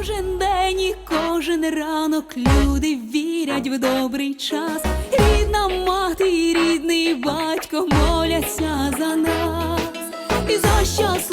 Кожен день і кожен ранок люди вірять в добрий час. Рідна мати і рідний батько моляться за нас і за щас.